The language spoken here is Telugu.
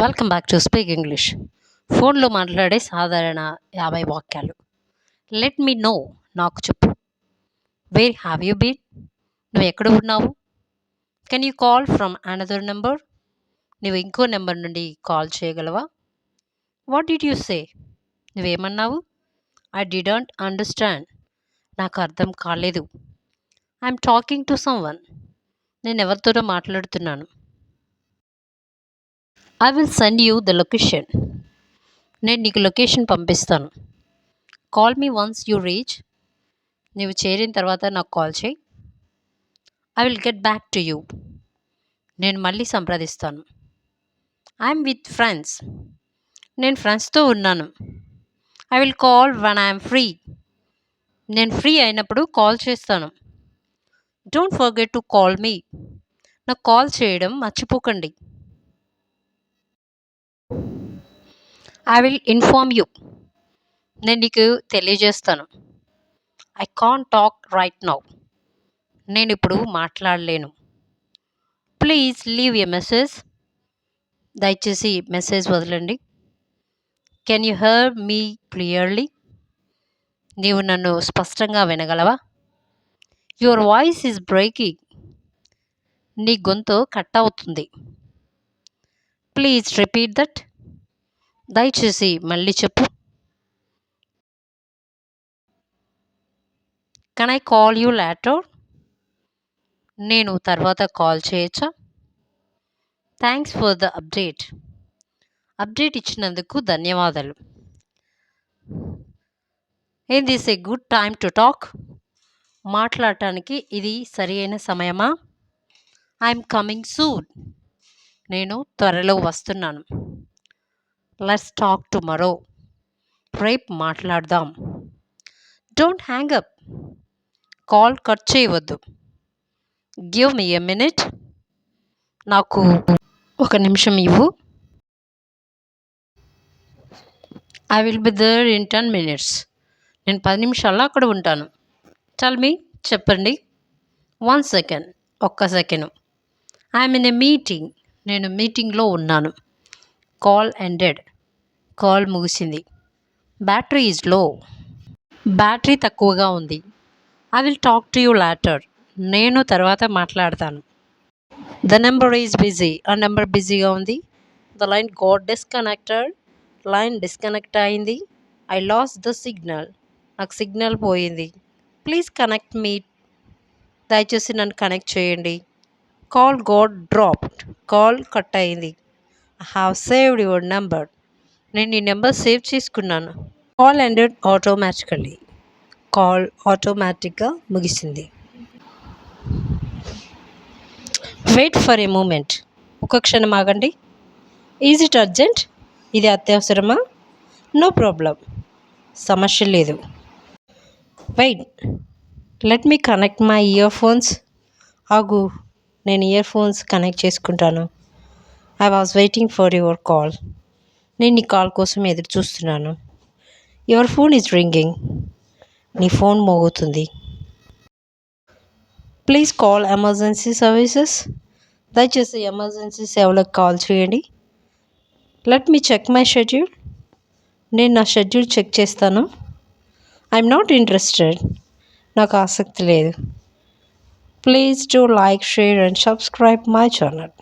Welcome back to speak English ఫోన్లో మాట్లాడే సాధారణ యాభై వాక్యాలు. లెట్ మీ నో నాకు చెప్పు. వేర్ హ్యావ్ యూ బీన్ నువ్వు ఎక్కడ ఉన్నావు? Can you call from another number నువ్వు ఇంకో నెంబర్ నుండి కాల్ చేయగలవా? వాట్ డిడ్ యూ సే నువ్వేమన్నావు? ఐ డిడాంట్ అండర్స్టాండ్ నాకు అర్థం కాలేదు. I'm talking to someone నేను ఎవరితోనో మాట్లాడుతున్నాను. I will send you the location నేను నీకు లొకేషన్ పంపిస్తాను. Call me once you reach నువ్వు చేరిన తర్వాత నాకు కాల్ చేయి. I will get back to you నేను మళ్ళీ సంప్రదిస్తాను. ఐఎమ్ విత్ ఫ్రెండ్స్ నేను ఫ్రెండ్స్తో ఉన్నాను. I will call when I'm free నేను ఫ్రీ అయినప్పుడు కాల్ చేస్తాను. Don't forget to call me నాకు కాల్ చేయడం మర్చిపోకండి. ఐ విల్ ఇన్ఫార్మ్ యూ నేను నీకు తెలియజేస్తాను. I can't talk right now నేను ఇప్పుడు మాట్లాడలేను. ప్లీజ్ లీవ్ ఎ మెసేజ్ దయచేసి మెసేజ్ వదలండి. Can you hear me clearly నీవు నన్ను స్పష్టంగా వినగలవా? యువర్ వాయిస్ ఈజ్ బ్రేకింగ్ నీ గొంతు కట్ అవుతుంది. ప్లీజ్ రిపీట్ దట్ దయచేసి మళ్ళీ చెప్పు. Can I call you later నేను తర్వాత కాల్ చేయొచ్చా? Thanks for the update update ఇచ్చినందుకు ధన్యవాదాలు. ఏం this a good time to talk మాట్లాడటానికి ఇది సరి అయిన సమయమా? ఐఎమ్ కమింగ్ సూన్ నేను త్వరలో వస్తున్నాను. లెట్స్ టాక్ టుమరో రేపు మాట్లాడదాం. Don't hang up call cut చేయవద్దు. గివ్ మీ ఎ మినిట్ నాకు ఒక నిమిషం ఇవ్వు. I will be there in ten minutes నేను పది నిమిషాల్లో అక్కడ ఉంటాను. టెల్ మీ చెప్పండి. వన్ సెకండ్ ఒక్క second I'm in a meeting నేను మీటింగ్లో ఉన్నాను. Call ended. కాల్ ముగిసింది. Battery is low. బ్యాటరీ తక్కువగా ఉంది. I will talk to you later. నేను తర్వాత మాట్లాడతాను. The number is busy. ఆ నెంబర్ బిజీగా ఉంది. The line got disconnected. Line disconnect అయింది. I lost the signal. నాకు సిగ్నల్ పోయింది. Please connect me. దయచేసి నన్ను కనెక్ట్ చేయండి. Call got dropped. Call cut అయింది. హ్యావ్ సేవ్డ్ యువర్ నెంబర్ నేను ఈ నెంబర్ సేవ్ చేసుకున్నాను. కాల్ ఎండెడ్ ఆటోమేటికల్లీ కాల్ ఆటోమేటిక్గా ముగిసింది. వెయిట్ ఫర్ ఏ మూమెంట్ ఒక క్షణం ఆగండి. ఈజ్ ఇట్ అర్జెంట్ ఇది అత్యవసరమా? నో ప్రాబ్లం సమస్య లేదు. Wait let me connect my earphones ఆగు. నేను ఇయర్ ఫోన్స్ కనెక్ట్ చేసుకుంటాను. I was waiting for your call నేను నీ కాల్ కోసం ఎదురు చూస్తున్నాను. యువర్ ఫోన్ ఈజ్ రింగింగ్ నీ ఫోన్ మోగుతుంది. ప్లీజ్ కాల్ ఎమర్జెన్సీ సర్వీసెస్ దయచేసి ఎమర్జెన్సీ సేవలకు కాల్ చేయండి. Let me check my schedule నేను నా షెడ్యూల్ చెక్ చేస్తాను. ఐఎమ్ నాట్ ఇంట్రెస్టెడ్ నాకు ఆసక్తి లేదు. Please do like share and subscribe my channel